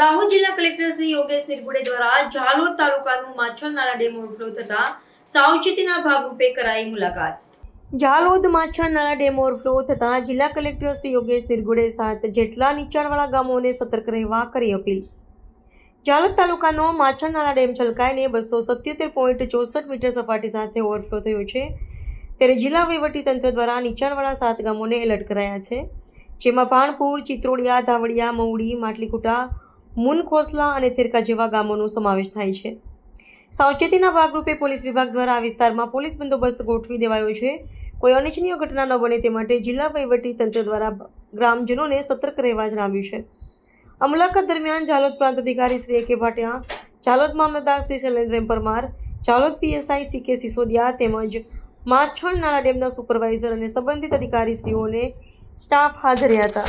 દાહોદ જિલ્લા કલેક્ટર શ્રી યોગેશ નિર્ગુડે દ્વારા ઝાલોદ તાલુકાનું માછલ નાલા ડેમ ઓવરફ્લો થતા સાવચેતીના ભાગરૂપે કરાઈ મુલાકાત. ઝાલોદ માછલ નાળા ડેમ ઓવરફ્લો થતા જિલ્લા કલેક્ટર શ્રી યોગેશ નિર્ગુડે સાત જેટલા નીચાણવાળા ગામોને સતર્ક રહેવા કરી અપીલ. ઝાલોદ તાલુકાનો માછલ નાલા ડેમ છલકાઈને બસો સત્યોતેર પોઈન્ટ ચોસઠ મીટર સપાટી સાથે ઓવરફ્લો થયો છે. ત્યારે જિલ્લા વહીવટીતંત્ર દ્વારા નીચાણવાળા સાત ગામોને એલર્ટ કરાયા છે. જેમાં પાણપુર ચિત્રોડિયા, ધાવડિયા, મહુડી, માટલીકુટા મુનખોસલા અને તિરકા જેવા ગામોનો સમાવેશ થાય છે. સાવચેતીના ભાગરૂપે પોલીસ વિભાગ દ્વારા આ વિસ્તારમાં પોલીસ બંદોબસ્ત ગોઠવી દેવાયો છે. કોઈ અનિચ્છનીય ઘટના ન બને તે માટે જિલ્લા વહીવટી તંત્ર દ્વારા ગ્રામજનોને સતર્ક રહેવા જણાવ્યું છે. આ મુલાકાત દરમિયાન ઝાલોદ પ્રાંત અધિકારી Shri A Bhatia, Jhalod Mamlatdar Shri Shailendra Parmar, Jhalod PSI C K Sisodiya તેમજ માછણ નાળા ડેમના સુપરવાઇઝર અને સંબંધિત અધિકારીશ્રીઓને સ્ટાફ હાજર હતા.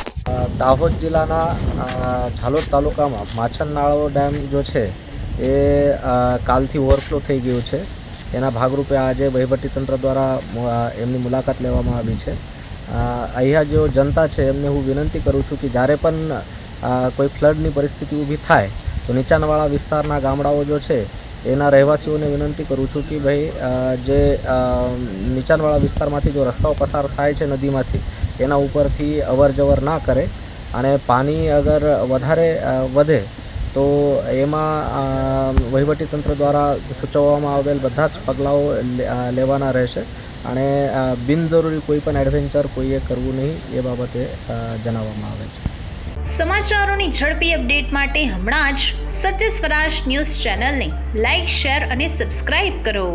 દાહોદ જિલ્લાના ઝાલોદ તાલુકામાં માછનનાળો ડેમ જો છે, એ કાલથી ઓવરફ્લો થઈ ગયું છે. એના ભાગરૂપે આજે વહીવટીતંત્ર દ્વારા એમની મુલાકાત લેવામાં આવી છે. અહીંયા જો જનતા છે, એમને હું વિનંતી કરું છું કે જ્યારે પણ કોઈ ફ્લડની પરિસ્થિતિ ઊભી થાય, તો નીચાણવાળા વિસ્તારના ગામડાઓ જો છે, એના રહેવાસીઓને વિનંતી કરું છું કે ભાઈ જે નીચાણવાળા વિસ્તારમાંથી જો રસ્તાઓ પસાર થાય છે નદીમાંથી એના ઉપરથી અવર જવર ના કરે અને પાણી અગર વધારે વધે તો એમાં વહીવટીતંત્ર દ્વારા સૂચવવામાં આવેલ બધા જ પગલાઓ લેવાના રહેશે અને બિનજરૂરી કોઈ પણ એડવેન્ચર કોઈએ કરવું નહીં એ બાબતે જણાવવામાં આવે છે. સમાચારોની ઝડપી અપડેટ માટે હમણાં જ સત્ય સ્વરાજ ન્યૂઝ ચેનલને લાઇક શેર અને સબસ્ક્રાઇબ કરો.